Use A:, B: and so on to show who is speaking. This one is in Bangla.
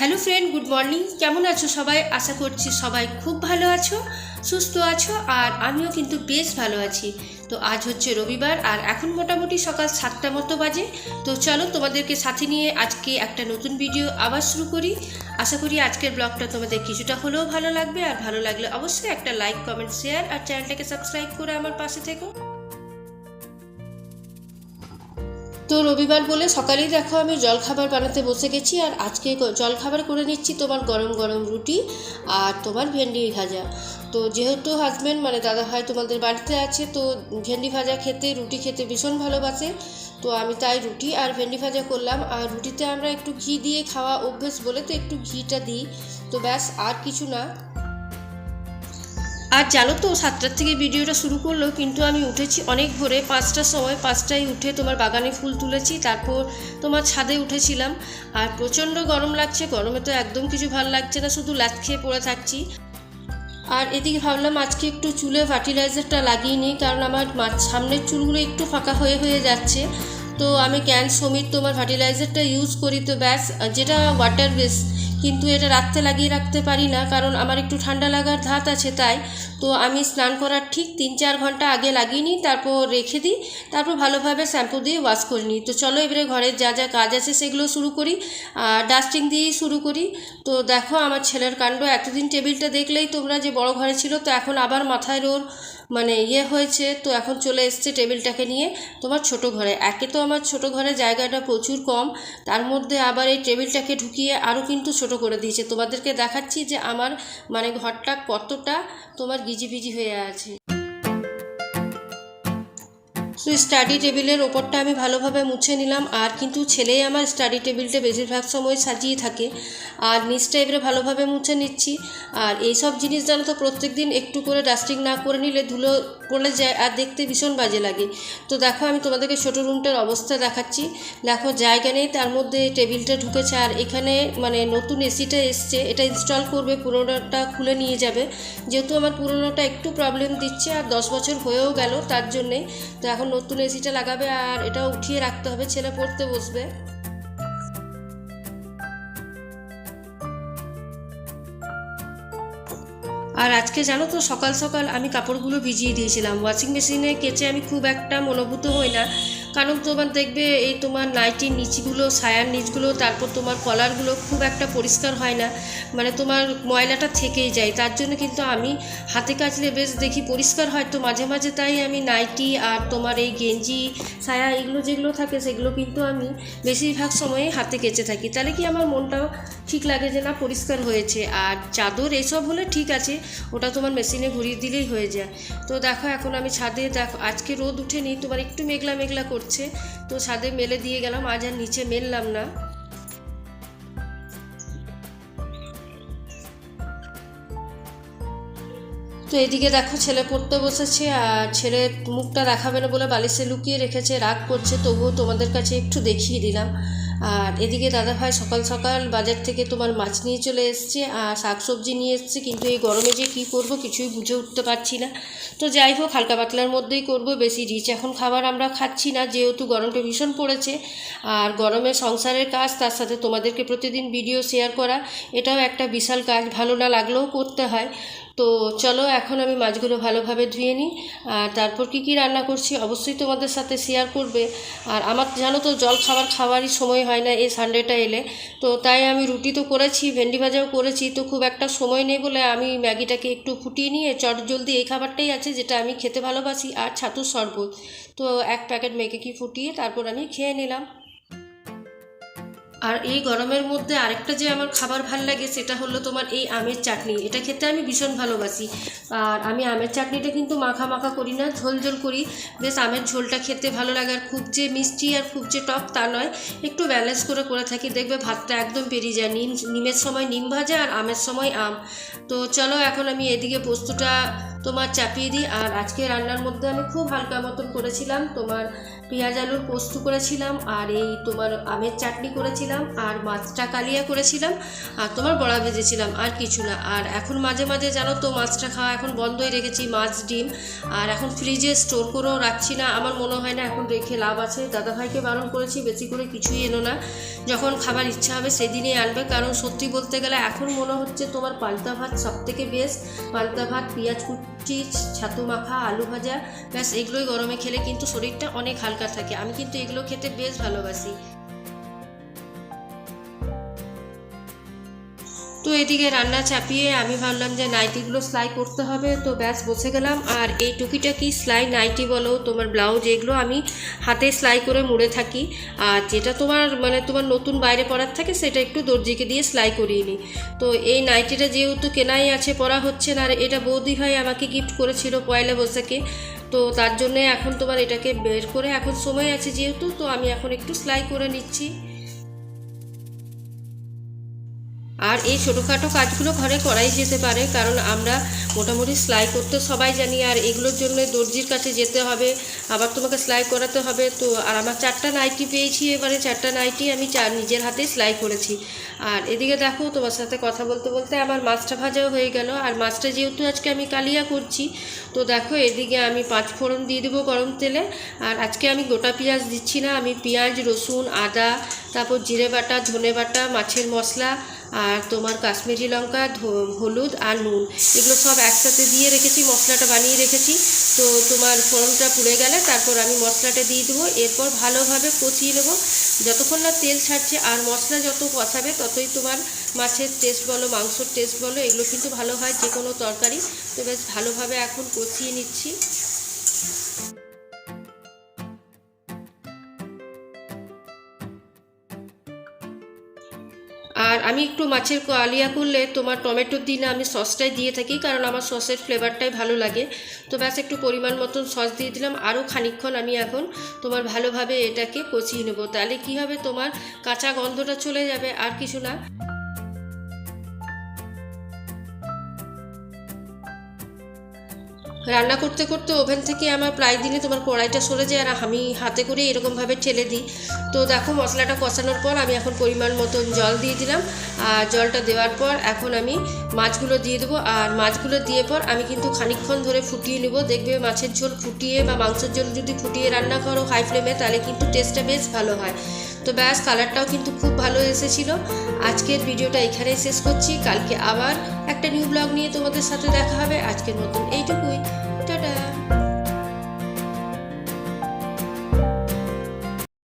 A: হ্যালো ফ্রেন্ড গুড মর্নিং কেমন আছো সবাই? আশা করছি সবাই খুব ভালো আছো, সুস্থ আছো, আর আমিও কিন্তু বেশ ভালো আছি। তো আজ হচ্ছে রবিবার, আর এখন মোটামুটি সকাল সাতটা মতো বাজে। তো চলো তোমাদেরকে সাথে নিয়ে আজকে একটা নতুন ভিডিও আবার শুরু করি। আশা করি আজকের ব্লগটা তোমাদের কিছুটা হলেও ভালো লাগবে, আর ভালো লাগলে অবশ্যই একটা লাইক কমেন্ট শেয়ার আর চ্যানেলটাকে সাবস্ক্রাইব করে আমার পাশে থেকো। তো রবিবার বলে সকালেই দেখো আমি জলখাবার বানাতে বসে গেছি, আর আজকে জলখাবার করে নিচ্ছি তোমার গরম গরম রুটি আর তোমার ভেন্ডি ভাজা। তো যেহেতু হাজব্যান্ড মানে দাদা ভাই তোমাদের বাড়িতে আছে, তো ভেন্ডি ভাজা খেতে, রুটি খেতে ভীষণ ভালোবাসে। তো আমি তাই রুটি আর ভেন্ডি ভাজা করলাম। আর রুটিতে আমরা একটু ঘি দিয়ে খাওয়া অভ্যেস বলে তো একটু ঘিটা দিই। তো ব্যাস, আর কিছু না। আর জানো তো, সাতটার থেকে ভিডিওটা শুরু করল কিন্তু আমি উঠেছি অনেক ভোরে, পাঁচটার সময়, পাঁচটায় উঠে তোমার বাগানে ফুল তুলেছি, তারপর তোমার ছাদে উঠেছিলাম। আর প্রচণ্ড গরম লাগছে, গরমে তো একদম কিছু ভালো লাগছে না, শুধু লাত খেয়ে পড়ে থাকছি। আর এদিকে ভাবলাম আজকে একটু চুলে ফার্টিলাইজারটা লাগিয়ে নিই, কারণ আমার সামনের চুলগুলো একটু ফাঁকা হয়ে হয়ে যাচ্ছে। তো আমি ক্যান সমিত তোমার ফার্টিলাইজারটা ইউজ করি তো ব্যাস যেটা ওয়াটার বেস কিন্তু এটা রাত্রে লাগিয়ে রাখতে পারি না, কারণ আমার একটু ঠান্ডা লাগার ধাত আছে তাই। তো আমি স্নান করার ঠিক তিন চার ঘণ্টা আগে লাগিয়ে নিই, তারপর রেখে দিই, তারপর ভালোভাবে শ্যাম্পু দিয়ে ওয়াশ করে নিই। তো চলো এবারে ঘরের যা যা কাজ আছে সেগুলো শুরু করি, আর ডাস্টিং দিয়েই শুরু করি। তো দেখো আমার ছেলের কাণ্ড, এতদিন টেবিলটা দেখলেই তোমরা যে বড় ঘরে ছিল, তো এখন আবার মাথায় ওর মানে ইয়ে হয়েছে, তো এখন চলে এসছে টেবিলটাকে নিয়ে তোমার ছোট ঘরে। একে তো আমার ছোট ঘরে জায়গাটা প্রচুর কম, তার মধ্যে আবার এই টেবিলটাকে ঢুকিয়ে আরও কিন্তু ছোট করে দিয়েছে। তোমাদেরকে দেখাচ্ছি যে আমার মানে ঘরটা কতটা তোমার গিজিবিজি হয়ে আছে। তো স্টাডি টেবিলের ওপরটা আমি ভালোভাবে মুছে নিলাম। আর কিন্তু ছেলেই আমার স্টাডি টেবিলটা বেশিরভাগ সময় সাজিয়ে থাকে। আর নিচটা এবারে ভালোভাবে মুছে নিচ্ছি। আর এই সব জিনিস জানো তো প্রত্যেক দিন একটু করে ডাস্টিং না করে নিলে ধুলো পড়ে যায়, আর দেখতে ভীষণ বাজে লাগে। তো দেখো, আমি তোমাদেরকে ছোটো রুমটার অবস্থা দেখাচ্ছি। দেখো, জায়গা নেই, তার মধ্যে টেবিলটা ঢুকেছে। আর এখানে মানে নতুন এসিটা এসছে। এটা ইনস্টল করবে, পুরোনোটা খুলে নিয়ে যাবে। যেহেতু আমার পুরোনোটা একটু প্রবলেম দিচ্ছে, আর দশ বছর হয়েও গেল তার জন্যে। তো এখন নতুন এসিটা লাগাবে আর এটা উঠিয়ে রাখতে হবে, ছেলে পড়তে বসবে। আর আজকে জানো তো, সকাল সকাল আমি কাপড়গুলো ভিজিয়ে দিয়েছিলাম। ওয়াশিং মেশিনে কেচে আমি খুব একটা মনোভূত হই না। কারণ তোমার দেখবে, এই তোমার নাইটির নিচগুলো সায়ার নিচগুলো, তারপর তোমার কলারগুলো খুব একটা পরিষ্কার হয় না। মানে তোমার ময়লাটা থেকেই যায়। তার জন্য কিন্তু আমি হাতে কাচলে বেশ দেখি পরিষ্কার হয় তো মাঝে মাঝে তাই আমি নাইটি আর তোমার এই গেঞ্জি সায়া এগুলো যেগুলো থাকে সেগুলো কিন্তু আমি বেশিরভাগ সময়ে হাতে কেচে থাকি। তাহলে কি আমার মনটাও ঠিক লাগে যে না, পরিষ্কার হয়েছে। আর চাদর এসব হলে ঠিক আছে, ওটা তোমার মেশিনে ঘুরিয়ে দিলেই হয়ে যায়। তো দেখো, এখন আমি ছাদে দেখো, আজকে রোদ উঠেনি, তোমার একটু মেঘলা মেঘলা করছে। তো ছাদে মেলে দিয়ে গেলাম, আজ আর নিচে মেললাম না। তো এদিকে দেখো ছেলে পড়তে বসেছে, আর ছেলে মুখটা দেখাবে না বলে বালিশে লুকিয়ে রেখেছে, রাগ করছে, তবুও তোমাদের কাছে একটু দেখিয়ে দিলাম। আর এদিকে দাদা ভাই সকাল সকাল বাজার থেকে তোমার মাছ নিয়ে চলে এসছে, আর শাকসবজি নিয়ে এসছে, কিন্তু এই গরমে যে কী করব কিছুই বুঝে উঠতে পারছি না। তো যাই হোক, হালকা পাতলার মধ্যেই করব, বেশি রিচ এখন খাবার আমরা খাচ্ছি না, যেহেতু গরমটা ভীষণ পড়েছে। আর গরমে সংসারের কাজ, তার সাথে তোমাদেরকে প্রতিদিন ভিডিও শেয়ার করা, এটাও একটা বিশাল কাজ, ভালো না লাগলেও করতে হয়। তো চলো, এখন আমি মাছগুলো ভালোভাবে ধুয়ে নিই, আর তারপর কি কি রান্না করছি অবশ্যই তোমাদের সাথে শেয়ার করবে। আর আমার, জানো তো, জল খাবার খাওয়ারই সময় হয় না, এই সানডেটা এলে। তো তাই আমি রুটি তো করেছি, ভেন্ডি ভাজাও করেছি, তো খুব একটা সময় নেই বলে আমি ম্যাগিটাকে একটু ফুটিয়ে নিয়ে চট জলদি এই খাবারটাই আছে যেটা আমি খেতে ভালোবাসি, আর ছাতুর শরবত। তো এক প্যাকেট ম্যাগি ফুটিয়ে তারপর আমি খেয়ে নিলাম। আর এই গরমের মধ্যে আরেকটা যে আমার খাবার ভালো লাগে সেটা হলো তোমার এই আমের চাটনি। এটা খেতে আমি ভীষণ ভালোবাসি। আর আমি আমের চাটনিটা কিন্তু মাখা মাখা করি না, ঝোল ঝোল করি। বেশ আমের ঝোলটা খেতে ভালো লাগে আর খুব যে মিষ্টি আর খুব যে টক তা নয়, একটু ব্যালেন্স করে করে থাকি। দেখবে ভাতটা একদম পেরিয়ে যায়। নিম, নিমের সময় নিম ভাজা আর আমের সময় আম। তো চলো এখন আমি এদিকে পোস্তটা তোমার চাপিয়ে দিই। আর আজকে রান্নার মধ্যে আমি খুব হালকা মতন করেছিলাম। তোমার পেঁয়াজ আলুর পোস্ত করেছিলাম। আর এই তোমার আমের চাটনি করেছিলাম। করেছিলাম, আর মাছটা কালিয়া করেছিলাম, আর তোমার বড়া ভেজেছিলাম, আর কিছু না। আর এখন মাঝে মাঝে জানো তো, মাছটা খাওয়া এখন বন্ধই রেখেছি, মাছ, ডিম। আর এখন ফ্রিজে স্টোর করেও রাখছি না, আমার মনে হয় না এখন রেখে লাভ আছে। দাদাভাইকে বারণ করেছি, বেশি করে কিছুই এনো না। যখন খাবার ইচ্ছা হবে সেদিনই আনবে, কারণ সত্যি বলতে গেলে এখন মনে হচ্ছে তোমার পান্তা ভাত সব থেকে বেস্ট পান্তা ভাত, পেঁয়াজ কুচি, ছাতু মাখা, আলু ভাজা, ব্যাস, এগুলোই গরমে খেলে কিন্তু শরীরটা অনেক হালকা থাকে। আমি কিন্তু এগুলো খেতে বেশ ভালোবাসি। তো এদিকে রান্না চাপিয়ে আমি ভাবলাম যে নাইটিগুলো সেলাই করতে হবে, তো ব্যাস বসে গেলাম। আর এই টুকিটাকি সেলাই নাইটি বলো, তোমার ব্লাউজ, এগুলো আমি হাতে সেলাই করে মুড়ে থাকি। আর যেটা তোমার মানে তোমার নতুন বাইরে পরার থাকে, সেটা একটু দর্জিকে দিয়ে সেলাই করিয়ে নিই। তো এই নাইটিটা যেহেতু কেনাই আছে, পরা হচ্ছে না, আর এটা বৌদি ভাই আমাকে গিফট করেছিল পয়লা বৈশাখে। তো তার জন্যে এখন তোমার এটাকে বের করে, এখন সময় আছে যেহেতু, তো আমি এখন একটু সেলাই করে নিচ্ছি। আর এই ছোটোখাটো কাজগুলো ঘরে করাই যেতে পারে, কারণ আমরা মোটামুটি সেলাই করতে সবাই জানি, আর এগুলোর জন্য দর্জির কাছে যেতে হবে, আবার তোমাকে সেলাই করাতে হবে। তো আর আমার চারটা নাইটি পেয়েছি এবারে, চারটা নাইটি আমি চার নিজের হাতে সেলাই করেছি। আর এদিকে দেখো, তোমার সাথে কথা বলতে বলতে আমার মাছটা ভাজাও হয়ে গেল, আর মাছটা যেহেতু আজকে আমি কালিয়া করছি, তো দেখো এদিকে আমি পাঁচ ফোড়ন দিয়ে দেবো গরম তেলে, আর আজকে আমি গোটা পেঁয়াজ দিচ্ছি না, আমি পেঁয়াজ, রসুন, আদা তারপর জিরে বাটা, ধনে বাটা, মাছের মশলা আর তোমার কাশ্মীরি লঙ্কা হলুদ আর নুন। এগুলো সব একসাথে দিয়ে রেখেছি, মশলাটা বানিয়ে রেখেছি। তো তোমার ফোড়নটা পুড়ে গেলে তারপর আমি মশলাটা দিয়ে দেবো। এরপর ভালোভাবে কচিয়ে নেব। যতক্ষণ না তেল ছাড়ছে আর মশলা যত কষাবে, ততই তোমার মাছের টেস্ট বলো, মাংসর টেস্ট বলো, এগুলো কিন্তু ভালো হয় যে কোনো তরকারি। তো বেশ ভালোভাবে এখন কষিয়ে নিচ্ছি। আর আমি একটু মাছের কালিয়া করলে তোমার টমেটোর দিনে আমি সসটাই দিয়ে থাকি, কারণ আমার সসের ফ্লেভারটাই ভালো লাগে। তো ব্যাস একটু পরিমাণ মতন সস দিয়ে দিলাম আরও খানিক্ষণ আমি এখন তোমার ভালোভাবে এটাকে কষিয়ে নেব। তাহলে কি হবে? তোমার কাঁচা গন্ধটা চলে যাবে, আর কিছু না। রান্না করতে করতে ওভেন থেকে আমার প্রায় দিনই তোমার কড়াইটা সরে যায় আর আমি হাতে করে এরকমভাবে ঠেলে দিই। তো দেখো, মশলাটা কষানোর পর আমি এখন পরিমাণ মতন জল দিয়ে দিলাম। আর জলটা দেওয়ার পর এখন আমি মাছগুলো দিয়ে দেবো। আর মাছগুলো দিয়ে পর আমি কিন্তু খানিকক্ষণ ধরে ফুটিয়ে নেব। দেখবে মাছের ঝোল ফুটিয়ে বা মাংসের ঝোল যদি ফুটিয়ে রান্না করো হাই ফ্লেমে তাহলে কিন্তু টেস্টটা বেশ ভালো হয়। তো ব্যাস কালারটাও কিন্তু খুব ভালো এসেছিল। আজকের ভিডিওটা এখানেই শেষ করছি। কালকে আবার একটা নিউ ব্লগ নিয়ে তোমাদের সাথে দেখা হবে। আজকের মতন এইটুকুই।